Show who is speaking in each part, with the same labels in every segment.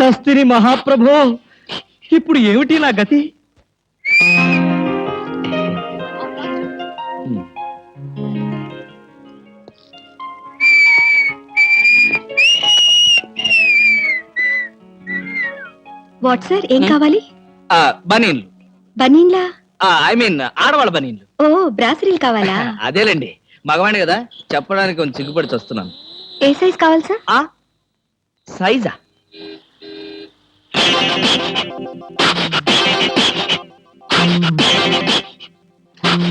Speaker 1: చస్తిని మహాప్రభో ఇప్పుడు ఏమిటి నా గతి.
Speaker 2: వాట్ సార్ ఏం కావాలి?
Speaker 1: ఆ, బనీన్లు.
Speaker 2: బనీన్లా?
Speaker 1: ఐ మీన్ ఆడవాళ్ళ బనీన్లు.
Speaker 2: ఓ బ్రాసరీలు కావాలా?
Speaker 1: అదేలేండి. మగవాణి కదా చెప్పడానికి కొంచెం సిగ్గుపడి వస్తున్నాను
Speaker 2: ఏ సైజ్ కావాలి సార్?
Speaker 1: ఆ? సైజా?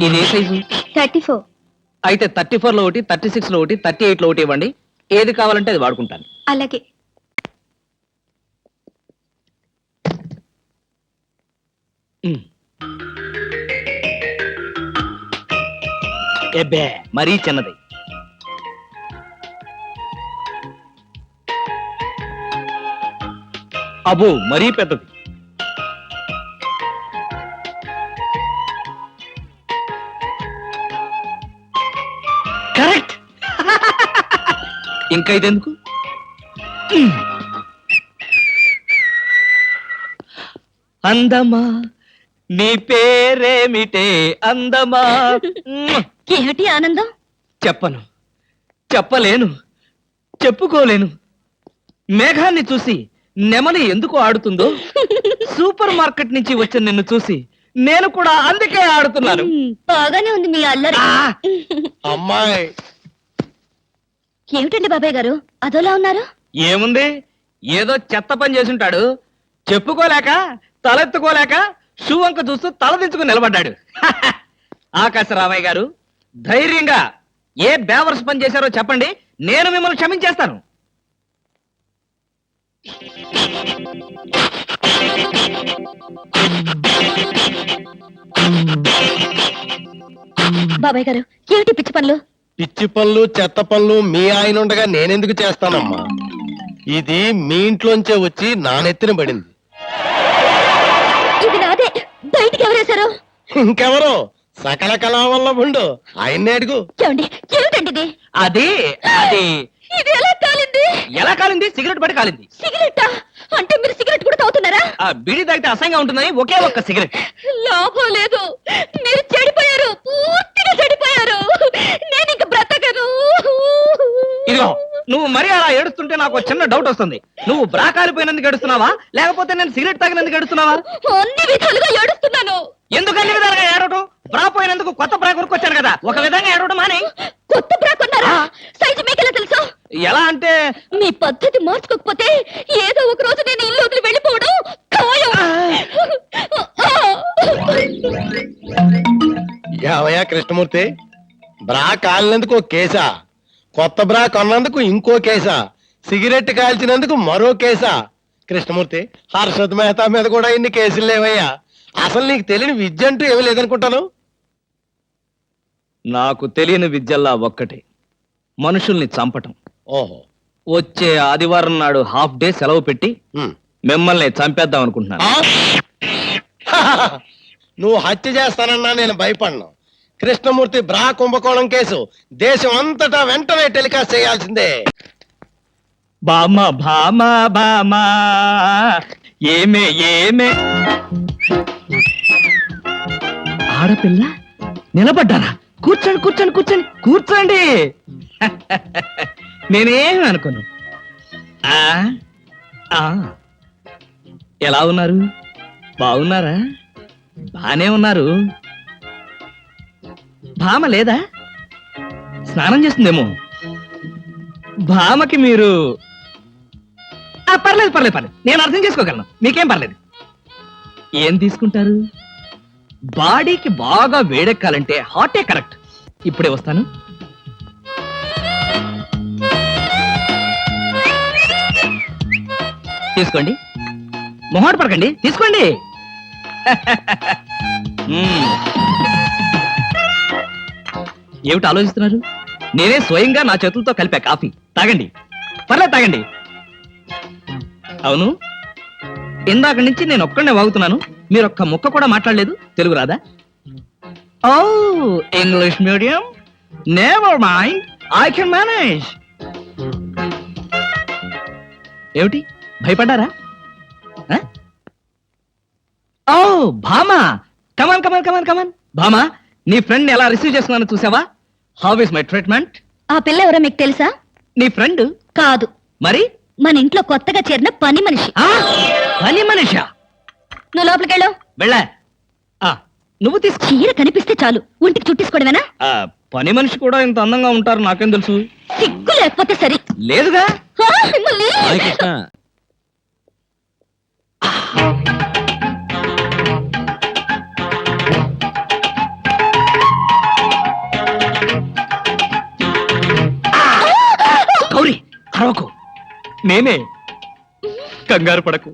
Speaker 1: ఇది ఏ సైజు?
Speaker 2: Thirty four.
Speaker 1: అయితే థర్టీ ఫోర్లో ఒకటి థర్టీ సిక్స్లో ఒకటి థర్టీ ఎయిట్లో ఒకటి ఇవ్వండి. ఏది కావాలంటే అది వాడుకుంటాను.
Speaker 2: అలాగే.
Speaker 1: ఉమ్. ఎబ్బే మరీ చిన్నది. అబో మరీ పెద్దది. కరెక్ట్. ఇంకా ఇదెందుకు? అందమా నీ పేరేమిటే అందమా?
Speaker 2: ఏమిటి ఆనందం?
Speaker 1: చెప్పను. చెప్పలేను. చెప్పుకోలేను. మేఘాన్ని చూసి నెమలి ఎందుకు ఆడుతుందో? సూపర్ మార్కెట్ నుంచి వచ్చిన నిన్ను చూసి నేను కూడా అందుకే ఆడుతున్నాను.
Speaker 2: బాగానే ఉంది మీ అల్లరి!
Speaker 3: అమ్మాయి.
Speaker 2: ఏమిటండి బాబాయ్ గారు? అదోలా ఉన్నారు?
Speaker 1: ఏముంది? ఏదో చెత్త పని చేసుంటాడు. చెప్పుకోలేక తలెత్తుకోలేక షూ వంక చూస్తూ తలదించుకుని నిలబడ్డాడు. ఆకాశరామయ్య గారు ధైర్యంగా ఏ బేవర్స్ పని చేశారో చెప్పండి. నేను మిమ్మల్ని క్షమించేస్తాను.
Speaker 2: బాబాయ్ గారు ఏమిటి పిచ్చి పనులు?
Speaker 3: పిచ్చి పనులు చెత్త పనులు మీ ఆయన ఉండగా నేనెందుకు చేస్తానమ్మా? ఇది మీ ఇంట్లోంచే వచ్చి నా నెత్తిన పడింది.
Speaker 2: ఇది నాదే. బయటికి ఎవరేశారు
Speaker 3: ఇంకెవరో? సకల కళా వల్ల ఉండు. ఆయన్నే అడుగు.
Speaker 2: ఏమండి ఏమిటండి
Speaker 1: అది అది.
Speaker 2: ఇది ఎలా కాలింది?
Speaker 1: ఎలా కాలింది? సిగరెట్ పడి కాలింది.
Speaker 2: సిగరెట్టా అంటే మీరు సిగరెట్ కూడా తాగుతున్నారా?
Speaker 1: ఆ బిడి తాగితే అసహ్యంగా ఉంటుందని ఒకే ఒక్క సిగరెట్.
Speaker 2: లాభం లేదు. మీరు చెడిపోయారు. పూర్తిగా చెడిపోయారు. నేను ఇంక బ్రతకను.
Speaker 1: ఇదిగో నువ్వు మరీ అలా ఏడుస్తుంటే నాకు చిన్న డౌట్ వస్తుంది. నువ్వు బ్రా కాలిపోయినందుకు ఏడుస్తున్నావా? లేకపోతే నేను సిగరెట్ తాగినందుకు ఏడుస్తున్నావా?
Speaker 2: అన్ని విధాలుగా ఏడుస్తున్నాను.
Speaker 1: ఎందుకు అన్ని విధాలుగా ఏడవటం? బ్రా పోయినందుకు కొత్త బ్రా కొనుక్కొచ్చాను కదా. ఒక విధంగా ఏడవడం మానే.
Speaker 2: కొత్త బ్రా కొన్నారా? సైజు మీకెలా తెలుసు?
Speaker 1: ఎలా అంటే?
Speaker 2: మీ పద్ధతి మార్చుకోకపోతే ఏదో ఒక రోజు నేను ఇల్లు వదిలి వెళ్ళిపోవడం ఖాయం.
Speaker 3: యావయ్యా కృష్ణమూర్తి? బ్రా కాలినందుకు ఒక కేసా? కొత్త బ్రా కొన్నందుకు ఇంకో కేసా? సిగరెట్ కాల్చినందుకు మరో కేసా? కృష్ణమూర్తి హర్షద్ మెహతా మీద కూడా ఇన్ని కేసులు లేవయ్యా. అసలు నీకు తెలియని విద్య అంటూ ఏమీ లేదనుకుంటాను.
Speaker 1: నాకు తెలియని విద్యల్లా ఒక్కటే. మనుషుల్ని చంపటం.
Speaker 3: ఓహో.
Speaker 1: వచ్చే ఆదివారం నాడు హాఫ్ డే సెలవు పెట్టి. మిమ్మల్ని చంపేద్దాం అనుకుంటున్నాను?
Speaker 3: నువ్వు హత్య చేస్తానన్నా నేను భయపడను. కృష్ణమూర్తి బ్రా కుంభకోణం కేసు దేశం అంతటా వెంటనే టెలికాస్ట్ చేయాల్సిందే.
Speaker 1: బామ భామ బామ. ఏమే ఏమే. ఆడపిల్ల? నిలబడ్డారా? కూర్చోండి కూర్చోండి కూర్చోండి. కూర్చోండి. నేనేం అనుకోను. ఆ, ఆ. ఎలా ఉన్నారు? బాగున్నారా? బానే ఉన్నారు. భామ లేదా? స్నానం చేస్తుందేమో. భామకి మీరు ఆ, పర్లేదు పర్లేదు పర్లేదు. నేను అర్థం చేసుకోగలను. మీకేం పర్లేదు. ఏం తీసుకుంటారు? బాడీకి బాగా వేడెక్కాలంటే హాటే కరెక్ట్. ఇప్పుడే వస్తాను. తీసుకోండి. మొహాట పడకండి. తీసుకోండి. ఏమిటి ఆలోచిస్తున్నారు? నేనే స్వయంగా నా చేతులతో కలిపా కాఫీ. తాగండి. పర్లేదు తాగండి. అవును? ఇందాక నుంచి నేను ఒక్కడనే వాగుతున్నాను. మీరు ఒక్క ముక్క కూడా మాట్లాడలేదు? తెలుగు రాదా? ఓ English medium. Never mind I can manage ఏమిటి? భయపడ్డారా? ఓ భామా. కమాన్ కమాన్ కమాన్ కమాన్ భామా నీ ఫ్రెండ్ ఎలా రిసీవ్ చేస్తున్నానో చూసావా? హౌ ఇస్ మై ట్రీట్మెంట్
Speaker 2: ఆ పిల్ల ఎవరో మీకు తెలుసా?
Speaker 1: నీ ఫ్రెండ్
Speaker 2: కాదు.
Speaker 1: మరి?
Speaker 2: మన ఇంట్లో కొత్తగా చేరిన పని మనిషి.
Speaker 1: పని మనిషా?
Speaker 2: నువ్వు లోపలికెళ్ళు.
Speaker 1: వెళ్ళా. ఆ, నువ్వు తీసుకో.
Speaker 2: చీర కనిపిస్తే చాలు. ఒంటికి చుట్టేసుకోవడమేనా?
Speaker 1: ఆ, పని మనిషి కూడా ఇంత అందంగా ఉంటారు నాకేం తెలుసు?
Speaker 2: సిగ్గు లేకపోతే సరి.
Speaker 1: లేదుగా. గౌరీ అరవకు. నేనే కంగారు పడకు.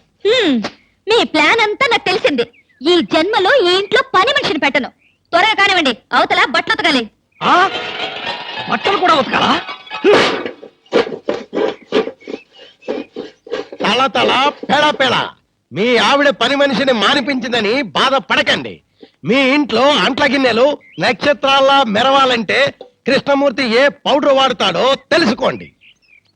Speaker 3: ఆవిడ పని మనిషిని మానిపించిందని బాధపడకండి. మీ ఇంట్లో అంట్ల గిన్నెలు నక్షత్రాల్లా మెరవాలంటే కృష్ణమూర్తి ఏ పౌడర్ వాడతాడో తెలుసుకోండి.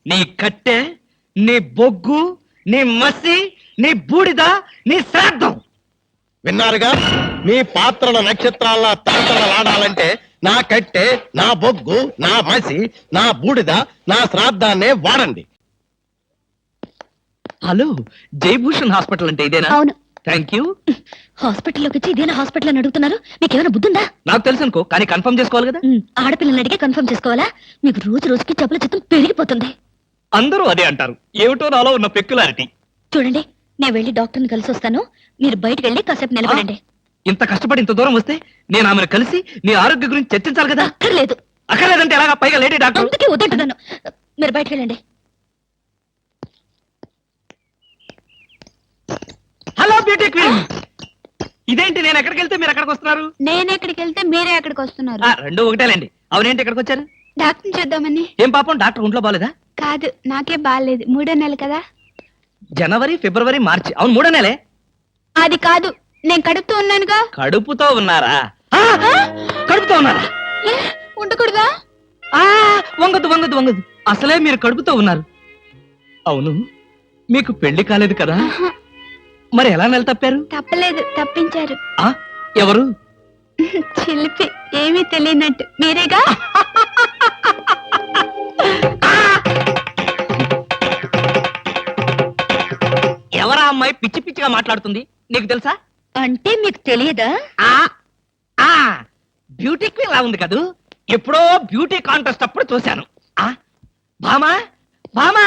Speaker 1: నీ కట్టె నీ బొగ్గు నీ మసి నీ బూడిద నీ శ్రాద్ధం.
Speaker 3: విన్నారుగా? మీ పాత్రల నక్షత్రాల్లా తలతలలాడాలంటే నా కట్టె నా బొగ్గు నా మసి నా బూడిద నా శ్రాద్ధాన్నే వాడండి.
Speaker 1: హలో జయభూషణ్ హాస్పిటల్ అంటే ఇదేనా?
Speaker 2: అవును.
Speaker 1: థ్యాంక్ యూ
Speaker 2: హాస్పిటల్లోకి వచ్చి ఇదేనా హాస్పిటల్ అని అడుగుతున్నారు? మీకు ఏమైనా బుద్ధుందా?
Speaker 1: నాకు తెలుసు అనుకో కానీ కన్ఫర్మ్ చేసుకోవాలి కదా?
Speaker 2: ఉమ్, ఆడపిల్లని అడిగే కన్ఫర్మ్ చేసుకోవాలా? మీకు రోజు రోజుకి జబ్బుల చిత్తం పెరిగిపోతుంది.
Speaker 1: అందరూ అదే అంటారు. ఏమిటో నాలో ఉన్న పెక్యులారిటీ.
Speaker 2: చూడండి నేను వెళ్ళి డాక్టర్ని కలిసి వస్తాను మీరు బయటకు వెళ్ళి కాసేపు నిలబడండి.
Speaker 1: ఇంత కష్టపడి ఇంత దూరం వస్తే నేను ఆమెను కలిసి నీ ఆరోగ్య గురించి చర్చించాలి కదా?
Speaker 2: అక్కర్లేదు.
Speaker 1: అక్కర్లేదంటే ఎలాగా? పైగా లేడీ డాక్టర్.
Speaker 2: అందుకే వద్దంటున్నాను. మీరు బయటకు వెళ్ళండి
Speaker 1: హలో బ్యూటీ క్వీన్ ఇదేంటి నేను ఎక్కడికి వెళ్తే మీరు ఎక్కడికి వస్తున్నారు?
Speaker 4: నేను ఎక్కడికి వెళ్తే మీరే ఎక్కడికి వస్తున్నారు.
Speaker 1: ఆ, రెండు ఒకటేలేండి. అవునేంటి ఎక్కడికి వచ్చారు?
Speaker 4: డాక్టర్ చూద్దామని.
Speaker 1: ఏం పాపం డాక్టర్ ఒంట్లో బాలేదా?
Speaker 4: కాదు నాకే బాగాలేదు మూడో నెల కదా?
Speaker 1: జనవరి ఫిబ్రవరి మార్చి. అవును మూడో నెలే.
Speaker 4: అది కాదు నేను కడుపుతూ ఉన్నానుగా.
Speaker 1: కడుపుతో ఉన్నారా? ఆ, కడుపుతో ఉన్నారా?
Speaker 4: ఏ, ఉండకూడదా?
Speaker 1: ఆ వంగదు వంగదు వంగదు. అసలే మీరు కడుపుతో ఉన్నారు. అవును మీకు పెళ్ళి కాలేదు కదా?
Speaker 4: ఆహా,
Speaker 1: మరి ఎలా నెల తప్పారు?
Speaker 4: తప్పలేదు తప్పించారు.
Speaker 1: ఆ ఎవరు?
Speaker 4: చిలిపి ఏమీ తెలియనట్టు. మీరేగా?
Speaker 1: ఎవరా అమ్మాయి పిచ్చి పిచ్చిగా మాట్లాడుతుంది? నీకు తెలుసా?
Speaker 2: అంటే మీకు తెలియదా?
Speaker 1: ఆ ఆ బ్యూటీ క్వీన్ లా ఉంది కదూ? ఎప్పుడో బ్యూటీ కాంటెస్ట్ అప్పుడు చూశాను. ఆ భామా భామా